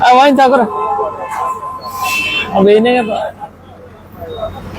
આ વાંચ તા કરો હવે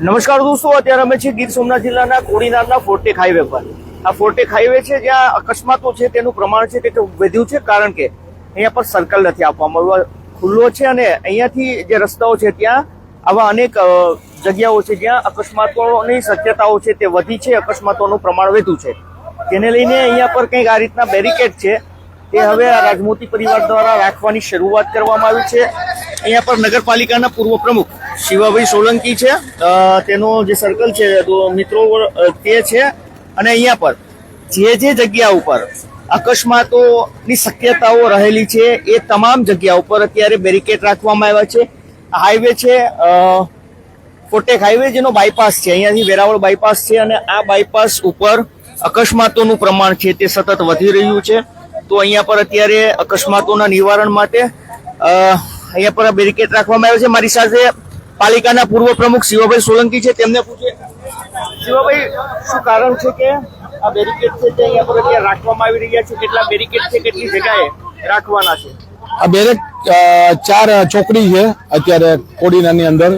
નમસ્કાર દોસ્તો, અત્યારે અમે છીએ ગીર સોમનાથ જિલ્લાના કોડીનારના ફોર્ટેક હાઈવે પર. આ ફોર્ટેક હાઈવે છે, જ્યાં અકસ્માતો છે, તેનું પ્રમાણ છે તે વધ્યું છે, કારણ કે અહીંયા પર સર્કલ નથી આપવામાં આવ્યું. ખુલ્લો છે અને અહીંયાથી જે રસ્તાઓ છે, ત્યાં આવા અનેક જગ્યાઓ છે, જ્યાં અકસ્માતોની શક્યતાઓ છે, તે વધી છે, અકસ્માતોનું પ્રમાણ વધ્યું છે. તેને લઈને અહીંયા પર કંઈક આ રીતના બેરિકેડ છે. તે હવે આ રાજમોતી પરિવાર દ્વારા રાખવાની શરૂઆત કરવામાં આવી છે. અહીંયા પર નગરપાલિકાના પૂર્વ પ્રમુખ શિવાભાઈ સોલંકી છે. તેનો જે સર્કલ છે, તો મિત્રો તે છે. અને અહીંયા પર જે જે જગ્યા ઉપર અકસ્માતોની શક્યતાઓ રહેલી છે, એ તમામ જગ્યા ઉપર અત્યારે બેરિકેડ રાખવામાં આવ્યા છે. હાઈવે છે ફોટેક હાઈવે જેનો બાયપાસ છે, અહીંયાથી વેરાવળ બાયપાસ છે અને આ બાયપાસ ઉપર અકસ્માતોનું પ્રમાણ છે, તે સતત વધી રહ્યું છે. તો અહીંયા પર અત્યારે અકસ્માતોના નિવારણ માટે અહીંયા પર બેરિકેડ રાખવામાં આવ્યો છે. મારી સાથે પાલિકાના પૂર્વ પ્રમુખ શિવાભાઈ સોલંકી છે તેમને પૂછે શિવાભાઈ શું કારણ છે કે આ બેરિકેડ છે તે અહીંયા પર અત્યારે રાખવામાં આવી રહ્યા છે? કેટલા બેરિકેડ છે કેટલી જગ્યાએ રાખવાના છે? આ બેરેક ચાર ચોકડી છે અત્યારે કોડીનાની અંદર.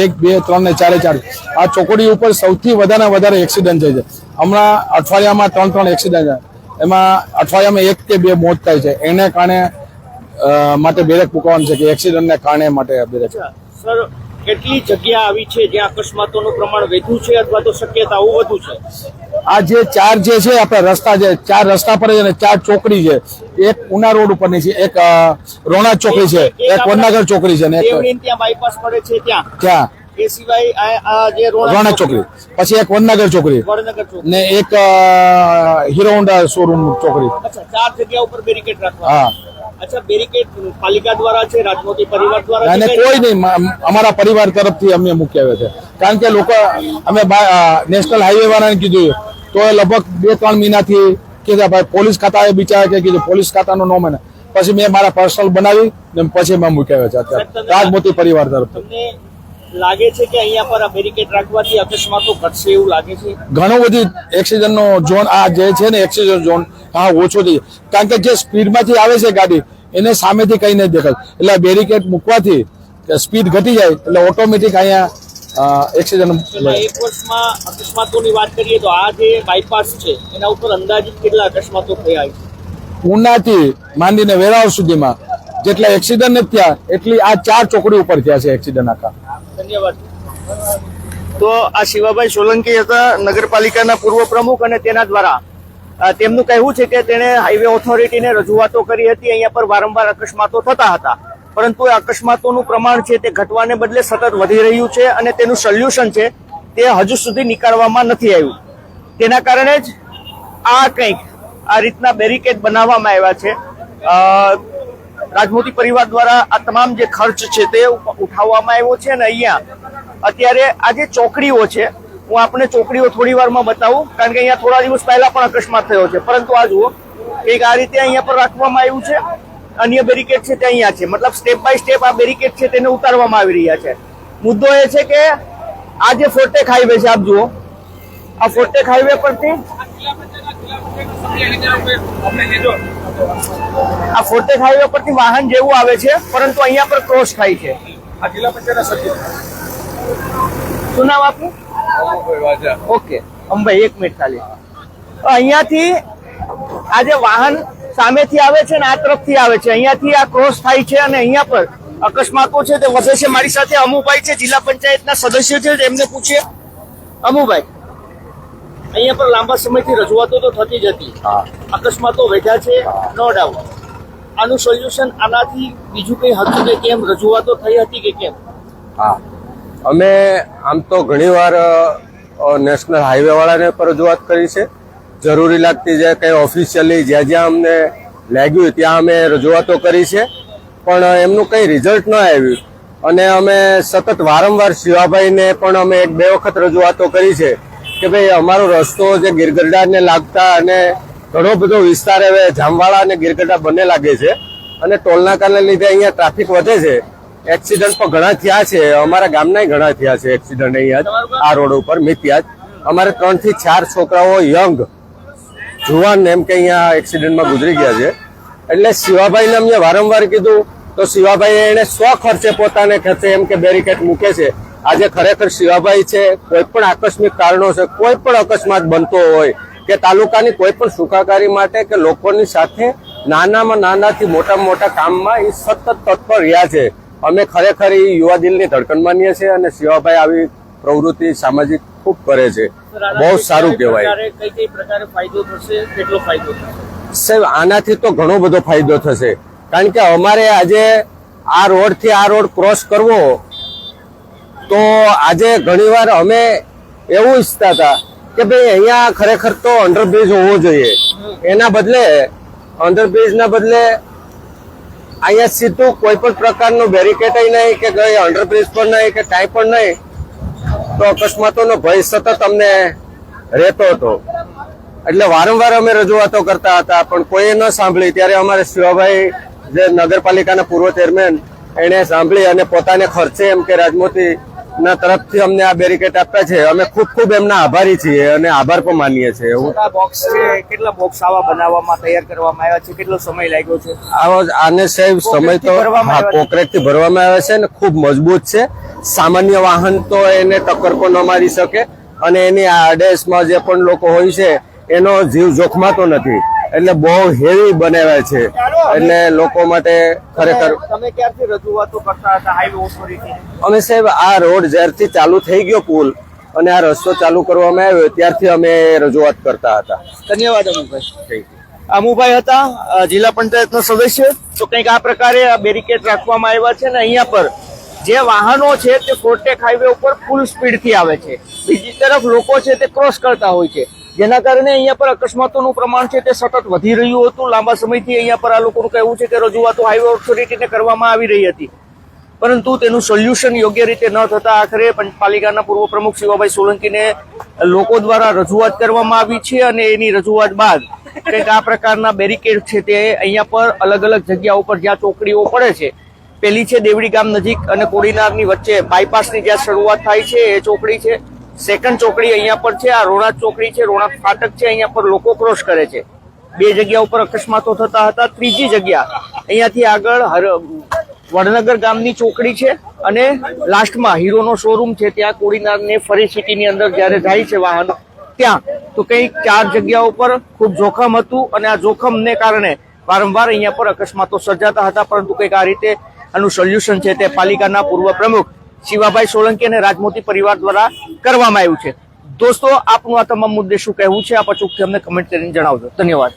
એક બે ત્રણ ને ચારે ચાર. આ ચોકડી ઉપર સૌથી વધારે વધારે એક્સિડન્ટ થાય છે. હમણાં અઠવાડિયામાં ત્રણ ત્રણ એક્સિડન્ટ છે એમાં અઠવાડિયામાં એક કે બે મોત થાય છે. એને કારણે માટે બેરેક મૂકવાનું છે કે એક્સિડન્ટને કારણે માટે બેરેક સર કેટલી જગ્યા આવી છે જ્યાં અકસ્માતોનું પ્રમાણ વધ્યું છે અથવા તો શક્યતાઓ વધુ છે? આ જે ચાર જે છે આપણે રસ્તા છે ચાર રસ્તા પર છે અને ચાર ચોકડી છે. એક ઉના રોડ ઉપરની છે એક રોણા ચોકડી છે એક વડનગર ચોકડી છે ને એક ત્યાં બાયપાસ પડે છે ત્યાં. ત્યાં. એ સિવાય આ આ જે રોણા ચોકડી. પછી એક વડનગર ચોકડી. ને એક હીરો હોન્ડા શોરૂમ ચોકડી. ચાર જગ્યા ઉપર બેરિકેડ રાખવા. હા. અને કોઈ નહીં અમારા પરિવાર તરફથી અમને મૂકી આવ્યા છે. કારણ કે લોકો અમે નેશનલ હાઈવે વાળાને કીધું તો એ લગભગ બે ત્રણ મહિનાથી કીધા ભાઈ પોલીસ ખાતા બિચારા કે કીધું પોલીસ ખાતાનો નો મને પછી મેં મારા પર્સનલ બનાવી ને પછી મેં મૂકી આવ્યા છે અત્યારે. રાજમોતી પરિવાર તરફથી. લાગે છે કે અહીંયા પર બેરિકેડ રાખવાથી અકસ્માતો ઘટશે એવું લાગે છે? ઘણું બધી એક્સિડન્ટ નો ઝોન આ જે છે ને એક્સિડન્ટ ઝોન હા ઓછો થઈ કારણ કે જે સ્પીડમાંથી આવે છે ગાડી એને સામેથી કઈ નહીં દેખાય. એટલે બેરિકેડ મૂકવાથી સ્પીડ ઘટી જાય એટલે ઓટોમેટિક અહીંયા એક્સિડન્ટ એક વર્ષમાં અકસ્માતોની વાત કરીએ તો આ જે બાયપાસ છે એના ઉપર અંદાજિત કેટલા અકસ્માતો થયા છે? ઉનાથી માંડીને વેરાવ સુધીમાં જેટલા એક્સિડન્ટ નથી થયા એટલી આ ચાર ચોકડી ઉપર થયા છે એક્સિડન્ટ આખા. ધન્યવાદ. તો આ શિવાભાઈ સોલંકી હતા નગરપાલિકાના પૂર્વ પ્રમુખ અને તેના દ્વારા તેમનું કહેવું છે કે તેણે હાઈવે ઓથોરિટીને રજૂઆતો કરી હતી અહીંયા પર વારંવાર અકસ્માતો થતા હતા. પરંતુ અકસ્માતોનું પ્રમાણ છે તે ઘટવાને બદલે સતત વધી રહ્યું છે અને તેનું સોલ્યુશન છે તે હજુ સુધી નીકાળવામાં નથી આવ્યું. તેના કારણે જ આ કંઈક આ રીતના બેરિકેડ બનાવવામાં આવ્યા છે. અ, રાજમોતી પરિવાર દ્વારા આ તમામ જે ખર્ચ છે તે ઉઠાવવામાં આવ્યો છે અને અહીંયા અત્યારે આ જે ચોકડીઓ છે હું આપણે ચોકડીઓ થોડી વારમાં બતાવું કારણ કે અહીંયા થોડા દિવસ પહેલા પણ અકસ્માત થયો છે. પરંતુ આ જુઓ એક આ રીતે અહીંયા પર રાખવામાં આવ્યું છે અન્ય બેરિકેડ છે તે અહીંયા છે. મતલબ સ્ટેપ બાય સ્ટેપ આ બેરિકેડ છે તેને ઉતારવામાં આવી રહ્યા છે. મુદ્દો એ છે કે આ જે ફોર્ટેક હાઈવે છે આપ જુઓ આ ફોર્ટેક હાઈવે પરથી આ ફોર્ટેક હાઈવે પરથી વાહન જેવું આવે છે પરંતુ અહીંયા પર ક્રોસ થાય છે. શું નામ આપનું? ઓકે અંબાઈ એક મિનિટ ખાલી. અહીંયાથી આ જે વાહન સામેથી આવે છે ને આ તરફથી આવે છે અહીંયાથી આ ક્રોસ થાય છે અને અહીંયા પર અકસ્માતો છે તે વધે છે. મારી સાથે અમુભાઈ છે જિલ્લા પંચાયતના સદસ્ય છે એમને પૂછીએ. અમુભાઈ અહીંયા પર લાંબા સમયથી રજૂઆતો તો થતી જ હતી. અકસ્માતો વધ્યા છે નો ડાઉટ આનું સોલ્યુશન આનાથી બીજું કઈ હતું કે કેમ? રજૂઆતો થઈ હતી કે કેમ? હા. અમે આમ તો ઘણીવાર નેશનલ હાઈવે વાળાને પર રજૂઆત કરી છે. જરૂરી લાગતી જે કંઈ ઓફિશિયલી જ્યાં જ્યાં અમને લાગ્યું ત્યાં અમે રજૂઆતો કરી છે. પણ એમનું કંઈ રિઝલ્ટ ન આવ્યું. અને અમે સતત વારંવાર શિવાભાઈને પણ અમે એક બે વખત રજૂઆતો કરી છે કે ભાઈ અમારો રસ્તો જે ગિરગઢડાને લાગતા અને ઘણો બધો વિસ્તાર હવે જામવાળા અને ગિરગઢડા બંને લાગે છે. અને ટોલનાકાને લીધે અહીંયા ટ્રાફિક વધે છે. એક્સિડન્ટ પણ ઘણા થયા છે. અમારા ગામના ઘણા થયા છે એક્સિડન્ટ અહીંયા આ રોડ ઉપર મિત્યા જ અમારે ત્રણથી ચાર છોકરાઓ યંગ જુવાન એમ કે અહીંયા એક્સિડન્ટમાં ગુજરી ગયા છે. એટલે શિવાભાઈને અમને વારંવાર કીધું તો શિવાભાઈ એને સ્વ ખર્ચે પોતાને ખર્ચે એમ કે બેરિકેટ મૂકે છે. આજે ખરેખર શિવાભાઈ છે કોઈ પણ આકસ્મિક કારણો છે કોઈ પણ અકસ્માત બનતો હોય કે તાલુકાની કોઈ પણ સુખાકારી માટે કે લોકોની સાથે નાનામાં નાનાથી મોટામાં મોટા કામમાં એ સતત તત્પર રહ્યા છે. અમે ખરેખર એ યુવા દિલની ધડકન માનીએ છીએ અને શિવાભાઈ આવી પ્રવૃત્તિ સામાજિક ખૂબ કરે છે. બહુ સારું કહેવાય. સાહેબ આનાથી તો ઘણો બધો ફાયદો થશે. કારણ કે અમારે આજે આ રોડથી આ રોડ ક્રોસ કરવો તો આજે ઘણીવાર અમે એવું ઈચ્છતા હતા કે ભાઈ અહીંયા ખરેખર તો અંડરબ્રિજ હોવો જોઈએ. એના બદલે અંડરબ્રિજના બદલે અહીંયા સીધું કોઈ પણ પ્રકારનું બેરિકેટ નહીં કે કઈ અંડરબ્રિજ પણ નહીં કે કાંઈ પણ નહીં, તો અકસ્માતોનો ભય સતત અમને રહેતો હતો. એટલે વારંવાર અમે રજૂઆતો કરતા હતા, પણ કોઈએ ન સાંભળી. ત્યારે અમારે શિવાભાઈ જે નગરપાલિકાના પૂર્વ ચેરમેન એણે સાંભળી અને પોતાને ખર્ચે એમ કે રાજમોતી ના તરફથી અમને આ બેરિકેડ આપ્યા છે. અમે ખૂબ ખૂબ એમના આભારી છીએ અને આભાર પણ માનીએ છીએ. આ બોક્સ છે કેટલા બોક્સ આવા બનાવવામાં તૈયાર કરવામાં આવ્યા છે? કેટલો સમય લાગ્યો છે? આવો આને સાહેબ સમય તો કોકરેટ. કોન્ક્રીટથી ભરવામાં આવે છે ને ખૂબ મજબૂત છે. સામાન્ય વાહન તો એને ટક્કર પણ ન મારી શકે અને એની આડેસમાં જે પણ લોકો હોય છે એનો જીવ જોખમાતો નથી. એટલે બહુ હેવી બનાવ્યા છે. એટલે લોકો માટે ખરેખર તમે ક્યારથી રજૂઆતો કરતા હતા હાઈવે ઓથોરિટી અમે સાહેબ આ રોડ જ્યારથી ચાલુ થઈ ગયો પુલ અને આ રસ્તો ચાલુ કરવામાં આવ્યો ત્યારથી અમે રજૂઆત કરતા હતા. ધન્યવાદ અમુભાઈ અમુભાઈ હતા જિલ્લા પંચાયતનો સદસ્ય. તો કંઈક આ પ્રકારે આ બેરિકેડ રાખવામાં આવ્યા છે ને અહીંયા પર. જે વાહનો છે તે ફોરટેક હાઈવે ઉપર ફૂલ સ્પીડથી આવે છે. બીજી તરફ લોકો છે તે ક્રોસ કરતા હોય છે. જેના કારણે અહીંયા પર અકસ્માતોનું પ્રમાણ છે તે સતત વધી રહ્યું હતું. લાંબા સમયથી અહીંયા પર આ લોકોનું કહેવું છે કે રજૂઆતો હાઈવે ઓથોરિટીને કરવામાં આવી રહી હતી. પરંતુ તેનું સોલ્યુશન યોગ્ય રીતે ન થતા આખરે પાલિકાના પૂર્વ પ્રમુખ શિવાભાઈ સોલંકીને લોકો દ્વારા રજૂઆત કરવામાં આવી છે અને એની રજૂઆત બાદ કંઈક આ પ્રકારના બેરિકેડ છે તે અહીંયા પર અલગ અલગ જગ્યા ઉપર જ્યાં ચોકડીઓ પડે છે, પેલી છે દેવડી ગામ નજીક અને કોડીનારની વચ્ચે બાયપાસની જ્યાં શરૂઆત થાય છે, એ ચોકડી છે. સેકન્ડ ચોકડી અહીંયા પર છે, આ રોણા ચોકડી છે રોણા ફાટક છે, અહીંયા પર લોકો ક્રોસ કરે છે. બે જગ્યા ઉપર અકસ્માતો થતા હતા, ત્રીજી જગ્યા અહીંયાથી આગળ હર, વડનગર ગામની ચોકડી છે અને લાસ્ટમાં હીરોનો શોરૂમ છે, ત્યાં કોડીનારને ફરી સિટીની અંદર જ્યારે જાય છે વાહનો, ત્યાં. તો કંઈક ચાર જગ્યાઓ પર ખૂબ જોખમ હતું અને આ જોખમને કારણે વારંવાર અહીંયા પર અકસ્માતો સર્જાતા હતા, પરંતુ કંઈક આ રીતે આનું સોલ્યુશન છે તે પાલિકાના પૂર્વ પ્રમુખ શિવાભાઈ સોલંકી અને રાજમોતી પરિવાર દ્વારા કરવામાં આવ્યું છે. દોસ્તો, આપનું આ તમામ મુદ્દે શું કહેવું છે આપ અચૂકથી અમને કમેન્ટ કરીને જણાવજો. ધન્યવાદ.